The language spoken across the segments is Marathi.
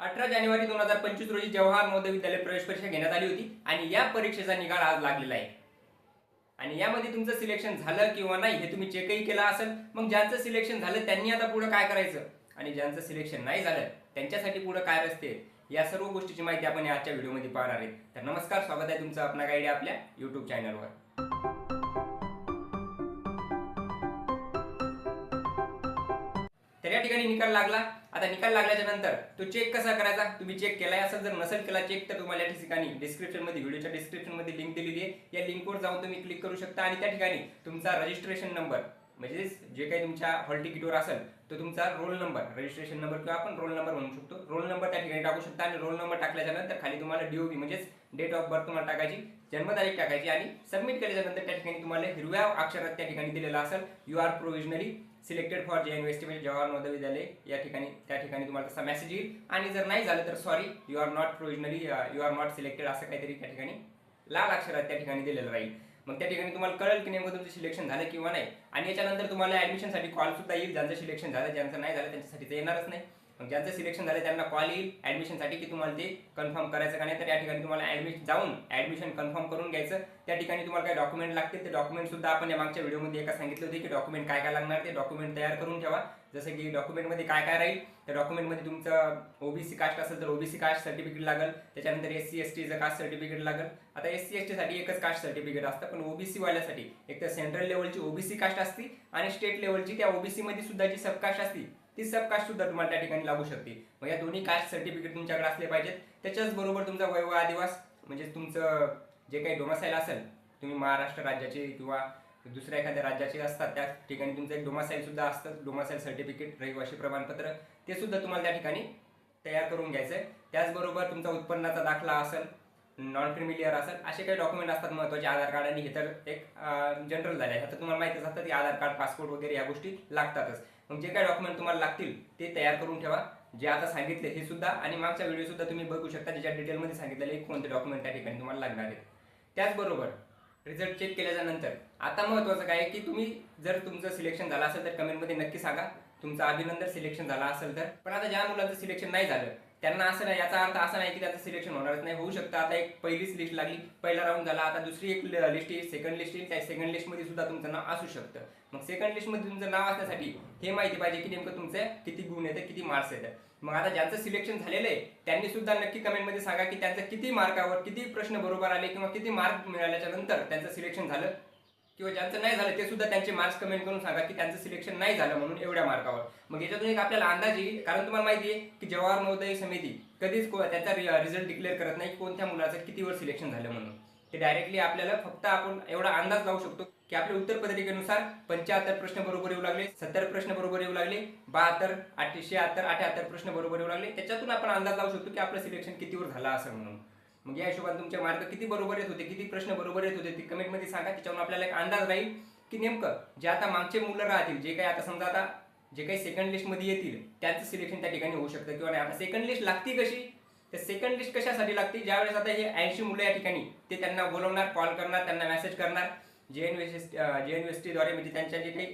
अठरा जानेवारी दोन हजार पंचवीस रोजी जवाहर नवोदय विद्यालय प्रवेश परीक्षा घेण्यात आली होती आणि या परीक्षेचा निकाल आज लागलेला आहे. आणि यामध्ये तुमचं सिलेक्शन झालं किंवा नाही हे तुम्ही चेकही केलं असेल. मग ज्यांचं सिलेक्शन झालं त्यांनी आता पुढे काय करायचं? आणि ज्यांचं सिलेक्शन नाही झालं त्यांच्यासाठी पुढे काय रस्ते या सर्व गोष्टीची माहिती आपण आजच्या व्हिडिओमध्ये पाहणार आहे तर नमस्कार स्वागत आहे तुमचं अपना गाईड आपल्या युट्यूब चॅनलवर ठिकाणी निकाल लागला. आता निकाल लागल्याच्या नंतर तो चेक कसा करायचा? तुम्ही चेक केलाय असेल जर नसेल केला चेक तर तुम्हाला या ठिकाणी डिस्क्रिप्शनमध्ये व्हिडिओच्या डिस्क्रिप्शनमध्ये लिंक दिलेली आहे. या लिंकवर जाऊन तुम्ही क्लिक करू शकता आणि त्या ठिकाणी तुमचा रजिस्ट्रेशन नंबर म्हणजेच जे काही तुमच्या हॉल तिकीटवर असेल तो तुमचा रोल नंबर रजिस्ट्रेशन नंबर किंवा आपण रोल नंबर म्हणू शकतो. रोल नंबर त्या ठिकाणी टाकू शकता आणि रोल नंबर टाकल्याच्या नंतर खाली तुम्हाला डीओबी म्हणजेच डेट ऑफ बर्थ तुम्हाला टाकायची जन्मतारीख टाकायची आणि सबमिट केल्याच्यानंतर त्या ठिकाणी तुम्हाला हिरव्या अक्षरात त्या ठिकाणी दिलेला असेल. You are provisionally selected for जे युनिव्हर्सिटी म्हणजे जवाहर नवोदय विद्यालय या ठिकाणी त्या ठिकाणी तुम्हाला तसा मेसेज येईल. आणि जर नाही झालं तर sorry you are not provisionally you are not selected असं काहीतरी त्या ठिकाणी लाल अक्षरात त्या ठिकाणी दिलेलं राहील. मग त्या ठिकाणी तुम्हाला कळेल की नेमकं तुमचं सिलेक्शन झालं किंवा नाही. आणि याच्यानंतर तुम्हाला ऍडमिशनसाठी कॉल सुद्धा येईल. ज्यांचं सिलेक्शन झालं ज्यांचं नाही झालं त्यांच्यासाठी ते येणारच नाही. मग ज्यांचं सिलेक्शन झालं त्यांना कॉल येईल ॲडमिशनसाठी की तुम्हाला ते कन्फर्म करायचं का नाही तर या ठिकाणी तुम्हाला ॲडमिश जाऊन ॲडमिशन कन्फर्म करून घ्यायचं. त्या ठिकाणी तुम्हाला काही डॉक्युमेंट लागतील ते डॉक्युमेंटसुद्धा आपण या मागच्या व्हिडिओमध्ये एका सांगितलं होते की डॉक्युमेंट काय काय लागणार ते डॉक्युमेंट तयार करून ठेवा. जसं की डॉक्युमेंटमध्ये काय काय राहील त्या डॉक्युमेंटमध्ये तुमचं ओबीसी कास्ट असेल तर ओबीसी कास्ट सर्टिफिकेट लागेल. त्याच्यानंतर एस सी एस टीचं कास्ट सर्टिफिकेट लागेल. आता एस सी एस टीसाठी एकच कास्ट सर्टिफिकेट असतं पण ओबीसी वाल्यासाठी. एक तर सेंट्रल लेवलची ओबीसी कास्ट असती आणि स्टेट लेवलची त्या ओ बी सीमध्ये सुद्धा जी सबकास्ट असती ती सबकास्ट सुद्धा तुम्हाला त्या ठिकाणी लागू शकते मग या दोन्ही कास्ट सर्टिफिकेट तुमच्याकडे असले पाहिजेत. त्याच्याच बरोबर तुमचा वैव आदिवास म्हणजे तुमचं जे काही डोमासाईल असेल तुम्ही महाराष्ट्र राज्याचे किंवा दुसऱ्या एखाद्या राज्याचे असतात त्या ठिकाणी तुमचं एक डोमासाईल सुद्धा असतं डोमासाईल सर्टिफिकेट रहिवासी प्रमाणपत्र ते सुद्धा तुम्हाला त्या ठिकाणी तयार करून घ्यायचं आहे त्याचबरोबर तुमचा उत्पन्नाचा दाखला असेल नॉन क्रिमिलियर असेल असे काही डॉक्युमेंट असतात महत्त्वाचे आधार कार्ड आणि हे तर एक जनरल झाले आता तुम्हाला माहितीच असतं की आधार कार्ड पासपोर्ट वगैरे या गोष्टी लागतातच. मग जे काही डॉक्युमेंट तुम्हाला लागतील ते तयार करून ठेवा. जे आता सांगितले हे सुद्धा आणि मागचा व्हिडिओ सुद्धा तुम्ही बघू शकता ज्याच्या डिटेलमध्ये सांगितलेले कोणते डॉक्युमेंट त्या ठिकाणी तुम्हाला लागणार आहेत. त्याचबरोबर रिझल्ट चेक केल्याच्यानंतर आता महत्वाचं काय आहे की तुम्ही जर तुमचं सिलेक्शन झालं असेल तर कमेंटमध्ये नक्की सांगा. तुमचं अभिनंदन सिलेक्शन झालं असेल तर. पण आता ज्या मुलांचं सिलेक्शन नाही झालं त्यांना असं नाही याचा अर्थ असा नाही की त्याचं सिलेक्शन होणारच नाही. होऊ शकतं. आता एक पहिलीच लिस्ट लागली. पहिला राऊंड झाला. आता दुसरी एक लिस्ट येईल सेकंड लिस्ट येईल त्या सेकंड लिस्टमध्ये सुद्धा तुमचं नाव असू शकतं. मग सेकंड लिस्टमध्ये तुमचं नाव असण्यासाठी हे माहिती पाहिजे की नेमकं तुमचे किती गुण येतं किती मार्क्स येतात. मग आता ज्यांचं सिलेक्शन झालेलं आहे त्यांनी सुद्धा नक्की कमेंटमध्ये सांगा की त्यांचं किती मार्कावर किती प्रश्न बरोबर आले किंवा किती मार्क मिळाल्याच्या नंतर त्यांचं सिलेक्शन झालं. किंवा ज्यांचं नाही झालं ते सुद्धा त्यांचे मार्क्स कमेंट करून सांगा की त्यांचं सिलेक्शन नाही झालं म्हणून एवढ्या मार्कावर मग याच्यातून एक आपल्याला अंदाज येईल कारण तुम्हाला माहिती आहे की जवाहर नवोदय समिती कधीच त्याचा रिझल्ट डिक्लेअर करत नाही कोणत्या मुलाचं कितीवर सिलेक्शन झालं म्हणून. ते डायरेक्टली आपल्याला फक्त आपण एवढा अंदाज लावू शकतो की आपल्या उत्तर पत्रिकेनुसार पंच्याहत्तर प्रश्न बरोबर येऊ लागले सत्तर प्रश्न बरोबर येऊ लागले बहात्तर अठ्ठ्याऐंशी अठ्याहत्तर प्रश्न बरोबर येऊ लागले. त्याच्यातून आपण अंदाज लावू शकतो की आपलं सिलेक्शन कितीवर झालं असं म्हणून. मग या हिशोबाने तुमचे मार्क किती बरोबर येत होते किती प्रश्न बरोबर येत होते ते कमेंटमध्ये सांगा त्याच्यावरून आपल्याला एक अंदाज राहील की नेमकं जे आता मागचे मुलं राहतील जे काही आता समजा आता जे काही सेकंड लिस्टमध्ये येतील त्यांचं सिलेक्शन त्या ठिकाणी होऊ शकतं किंवा नाही. आता सेकंड लिस्ट लागती कशी? तर सेकंड लिस्ट कशासाठी लागते? ज्यावेळेस आता हे ऐंशी मुलं या ठिकाणी ते त्यांना बोलवणार कॉल करणार त्यांना मेसेज करणार. J N S J N S टीद्वारे म्हणजे त्यांच्या जे काही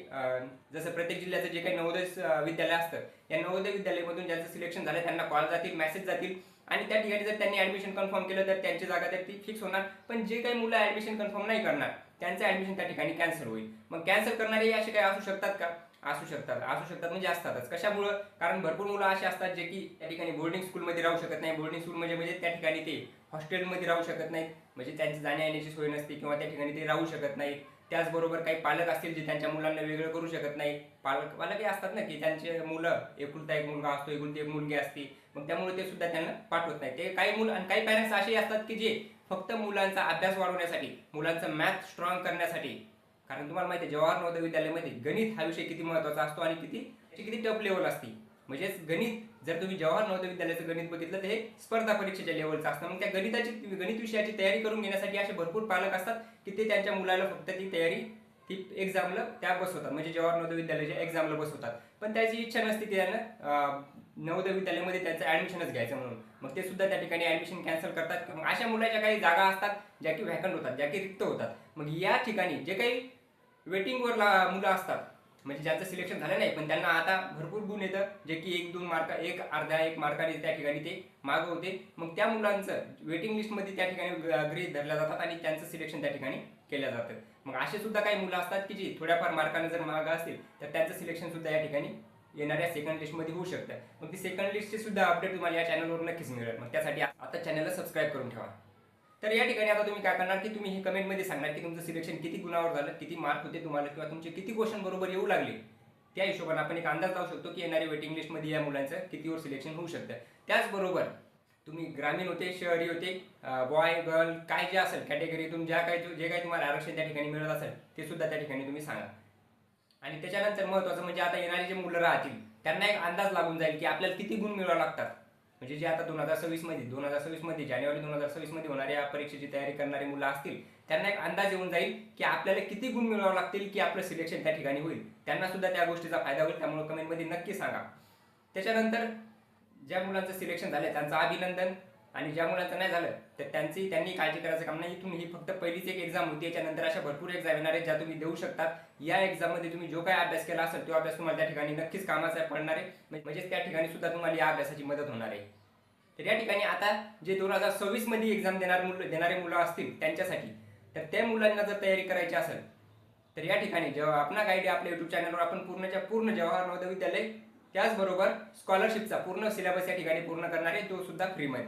जसं प्रत्येक जिल्ह्याचं जे काही नवोदय विद्यालय असतं या नवोदय विद्यालयामधून ज्यांचं सिलेक्शन झालं त्यांना कॉल जातील मेसेज जातील. आणि त्या ठिकाणी जर त्यांनी ऍडमिशन कन्फर्म केलं तर त्यांची जागा तर ती फिक्स होणार. पण जे काही मुलं ऍडमिशन कन्फर्म नाही करणार त्यांचं ऍडमिशन त्या ठिकाणी कॅन्सल होईल. मग कॅन्सल करणारे असे काही असू शकतात का? असू शकतात. असू शकतात म्हणजे असतातच. कशामुळं? कारण भरपूर मुलं असे असतात जे की त्या ठिकाणी बोर्डिंग स्कूलमध्ये राहू शकत नाही. बोर्डिंग स्कूल म्हणजे म्हणजे त्या ठिकाणी ते हॉस्टेलमध्ये राहू शकत नाहीत. म्हणजे त्यांची जाण्या येण्याची सोय नसते किंवा त्या ठिकाणी ते राहू शकत नाहीत. त्याचबरोबर काही पालक असतील जे त्यांच्या मुलांना वेगळं करू शकत नाही पालक पालकही असतात ना की त्यांचे मुलं एकुलता एक मुलगा असतो एकुलती एक मुलगी असते. मग त्यामुळे ते सुद्धा त्यांना पाठवत नाही. ते काही मुलं आणि काही पॅरेंट्स असे असतात की जे फक्त मुलांचा अभ्यास वाढवण्यासाठी मुलांचा मॅथ स्ट्रॉंग करण्यासाठी. कारण तुम्हाला माहिती आहे जवाहर नवोदय विद्यालयामध्ये गणित हा विषय किती महत्त्वाचा असतो आणि किती त्याची किती टफ लेवल असते. म्हणजेच गणित जर तुम्ही जवाहर नवोदय विद्यालयाचं गणित बघितलं तर हे स्पर्धा परीक्षेच्या लेवलचं असतं. मग त्या गणिताची गणित विषयाची तयारी करून घेण्यासाठी असे भरपूर पालक असतात की ते त्यांच्या मुलाला फक्त ती तयारी ती एक्झामला त्या बसवतात. म्हणजे जवाहर नवोदय विद्यालयाच्या एक्झामला बसवतात. पण त्याची इच्छा नसते की त्यांना नवोदय विद्यालयामध्ये त्यांचं ऍडमिशनच घ्यायचं म्हणून. मग ते सुद्धा त्या ठिकाणी ऍडमिशन कॅन्सल करतात. मग अशा मुलाच्या काही जागा असतात ज्या की व्हॅकंट होतात ज्या की रिक्त होतात. मग या ठिकाणी जे काही वेटिंगवर ला मुलं असतात म्हणजे ज्यांचं सिलेक्शन झालं नाही पण त्यांना आता भरपूर गुण येतं जे की एक दोन मार्क एक अर्ध्या एक मार्काने त्या ठिकाणी ते मागं होते. मग त्या मुलांचं वेटिंग लिस्टमध्ये त्या ठिकाणी गृहित धरल्या जातात आणि त्यांचं सिलेक्शन त्या ठिकाणी केलं जातं. मग असे सुद्धा काही मुलं असतात की जी थोड्याफार मार्काने जर मागं असतील तर त्यांचं सिलेक्शन सुद्धा या ठिकाणी येणाऱ्या सेकंड लिस्टमध्ये होऊ शकतं. मग ती सेकंड लिस्टचे सुद्धा अपडेट तुम्हाला या चॅनलवर नक्कीच मिळेल. मग त्यासाठी आता चॅनलला सबस्क्राईब करून ठेवा. तर या ठिकाणी आता तुम्ही काय करणार की तुम्ही हे कमेंटमध्ये सांगणार की तुमचं सिलेक्शन किती गुणावर झालं किती मार्क होते तुम्हाला किंवा तुमचे किती क्वेश्चन बरोबर येऊ लागले. त्या हिशोबाने आपण एक अंदाज लावू शकतो की येणारी वेटिंग लिस्टमध्ये या मुलांचं कितीवर सिलेक्शन होऊ शकतं. त्याचबरोबर तुम्ही ग्रामीण होते शहरी होते बॉय गर्ल काय जे असेल कॅटेगरीतून ज्या काही जे काही तुम्हाला आरक्षण त्या ठिकाणी मिळत असेल ते सुद्धा त्या ठिकाणी तुम्ही सांगा. आणि त्याच्यानंतर महत्त्वाचं म्हणजे आता येणारे जे मुलं राहतील त्यांना एक अंदाज लागून जाईल की आपल्याला किती गुण मिळवावे लागतात. म्हणजे जे आता दोन हजार सव्वीसमध्ये दोन हजार सव्वीसमध्ये जानेवारी दोन हजार सव्वीसमध्ये होणाऱ्या परीक्षेची तयारी करणारी मुलं असतील त्यांना एक अंदाज येऊन जाईल की आपल्याला किती गुण मिळवावे लागतील की आपलं सिलेक्शन त्या ठिकाणी होईल. त्यांना सुद्धा त्या गोष्टीचा फायदा होईल त्यामुळे कमेंटमध्ये नक्की सांगा. त्याच्यानंतर ज्या मुलांचं सिलेक्शन झालं त्यांचं अभिनंदन. आणि ज्या मुलांचं नाही झालं तर त्यांची त्यांनी काळजी करायचं काम नाही. इथून ही फक्त पहिलीच एक एक्झाम होती. याच्यानंतर अशा भरपूर एक्झाम येणार आहेत ज्या तुम्ही देऊ शकतात या एक्झाममध्ये तुम्ही जो काय अभ्यास केला असेल तो अभ्यास तुम्हाला त्या ठिकाणी नक्कीच कामाचा पडणार आहे. म्हणजेच त्या ठिकाणी सुद्धा तुम्हाला या अभ्यासाची मदत होणार आहे. तर या ठिकाणी आता जे दोन हजार सव्वीसमध्ये एक्झाम देणार मुलं देणारे मुलं असतील त्यांच्यासाठी तर त्या मुलांना जर तयारी करायची असेल तर या ठिकाणी जेव्हा आपला गाईड आपल्या युट्यूब चॅनलवर आपण पूर्णच्या पूर्ण जवाहर नवोदय विद्यालय त्याचबरोबर स्कॉलरशिपचा पूर्ण सिलेबस या ठिकाणी पूर्ण करणार आहे तो सुद्धा फ्रीमध्ये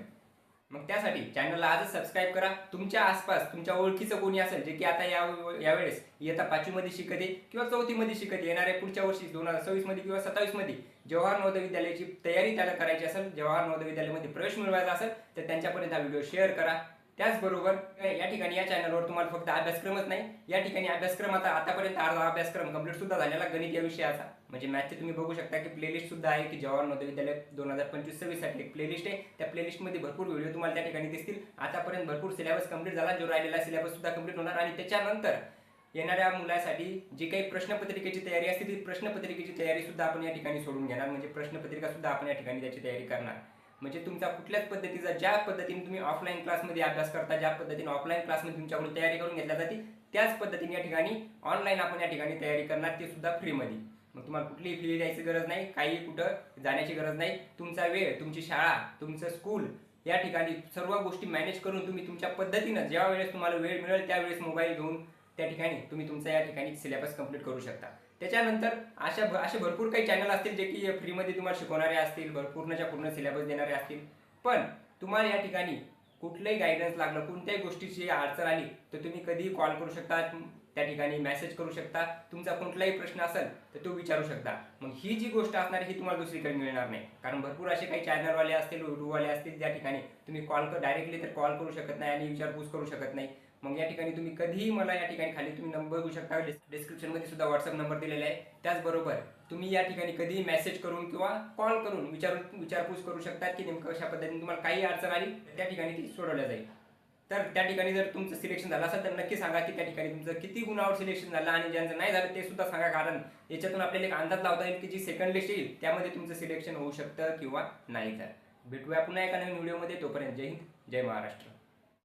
मग त्यासाठी चॅनलला आजच सबस्क्राईब करा. तुमच्या आसपास तुमच्या ओळखीचं कोणी असेल जे की आता या यावेळेस इयत्ता पाचवीमध्ये शिकते किंवा चौथीमध्ये शिकते येणाऱ्या पुढच्या वर्षी दोन हजार सव्वीसमध्ये किंवा सत्तावीसमध्ये जवाहर नवोदय विद्यालयाची तयारी त्याला करायची असेल जवाहर नवोदय विद्यालयामध्ये प्रवेश मिळवायचा असेल तर त्यांच्यापर्यंत हा व्हिडिओ शेअर करा. त्याचबरोबर या ठिकाणी या चॅनलवर तुम्हाला फक्त अभ्यासक्रमच नाही या ठिकाणी अभ्यासक्रम आता आतापर्यंत अर्धा अभ्यासक्रम कंप्लीट सुद्धा झालेला गणित या विषयाचा. म्हणजे मॅथचे तुम्ही बघू शकता की प्लेलिस्ट सुद्धा आहे की जवाहर नवोदय विद्यालय दोन हजार पंचवीस सव्वीससाठी एक प्लेलिस्ट आहे. त्या प्लेलिस्टमध्ये भरपूर व्हिडिओ तुम्हाला त्या ठिकाणी दिसतील. आतापर्यंत भरपूर सिलेबस कंप्लीट झाला जो राहिलेला सिलेबस सुद्धा कंप्लीट होणार. आणि त्याच्यानंतर येणाऱ्या मुलासाठी जी काही प्रश्नपत्रिकेची तयारी असते ती प्रश्नपत्रिकेची तयारी सुद्धा आपण या ठिकाणी सोडून घेणार. म्हणजे प्रश्नपत्रिका सुद्धा आपण या ठिकाणी त्याची तयारी करणार. म्हणजे तुमचा कुठल्याच पद्धतीचा ज्या पद्धतीने तुम्ही ऑफलाईन क्लासमध्ये अभ्यास करता ज्या पद्धतीने ऑफलाईन क्लासमध्ये तुमच्याकडून तयारी करून घेतल्या जाते त्याच पद्धतीने या ठिकाणी ऑनलाईन आपण या ठिकाणी तयारी करणार ते सुद्धा फ्रीमध्ये मग तुम्हाला कुठलीही फी द्यायची गरज नाही काही कुठं जाण्याची गरज नाही. तुमचा वेळ तुमची शाळा तुमचं स्कूल या ठिकाणी सर्व गोष्टी मॅनेज करून तुम्ही तुमच्या पद्धतीनं ज्या वेळेस तुम्हाला वेळ मिळेल त्यावेळेस मोबाईल घेऊन त्या ठिकाणी तुम्ही तुमचा या ठिकाणी सिलेबस कंप्लीट करू शकता. त्याच्यानंतर अशा असे भरपूर काही चॅनल असतील जे की फ्रीमध्ये तुम्हाला शिकवणारे असतील भर- पूर्णच्या पूर्ण सिलेबस देणारे असतील. पण तुम्हाला या ठिकाणी कुठलंही गायडन्स लागलं कोणत्याही गोष्टीची अडचण आली तर तुम्ही कधीही कॉल करू शकता त्या ठिकाणी मेसेज करू शकता. तुमचा कुठलाही प्रश्न असेल तर तो विचारू शकता. मग ही जी गोष्ट असणार ही तुम्हाला दुसरीकडे मिळणार नाही. कारण भरपूर असे काही चॅनलवाले असतील युट्यूबवाले असतील ज्या ठिकाणी तुम्ही कॉल कर डायरेक्टली तर कॉल करू शकत नाही आणि विचारपूस करू शकत नाही. मग या ठिकाणी तुम्ही कधीही मला या ठिकाणी खाली तुम्ही नंबर घेऊ शकता. डिस्क्रिप्शनमध्ये सुद्धा व्हॉट्सअप नंबर दिलेला आहे. त्याचबरोबर तुम्ही या ठिकाणी कधीही मेसेज करून किंवा कॉल करून विचारून विचारपूस करू शकता की नेमकं कशा पद्धतीने तुम्हाला काही अडचण आली त्या ठिकाणी ती सोडवल्या जाईल. तर त्या ठिकाणी जर तुमचं सिलेक्शन झालं असेल तर नक्की सांगा की त्या ठिकाणी तुमचं किती गुणावर सिलेक्शन झालं आणि ज्यांचं नाही झालं ते सुद्धा सांगा. कारण याच्यातून आपल्याला एक अंदाज लावता येईल की जी सेकंड लिस्ट येईल त्यामध्ये तुमचं सिलेक्शन होऊ शकतं किंवा नाही तर भेटूया पुन्हा एका नवीन व्हिडिओमध्ये तोपर्यंत जय हिंद जय महाराष्ट्र.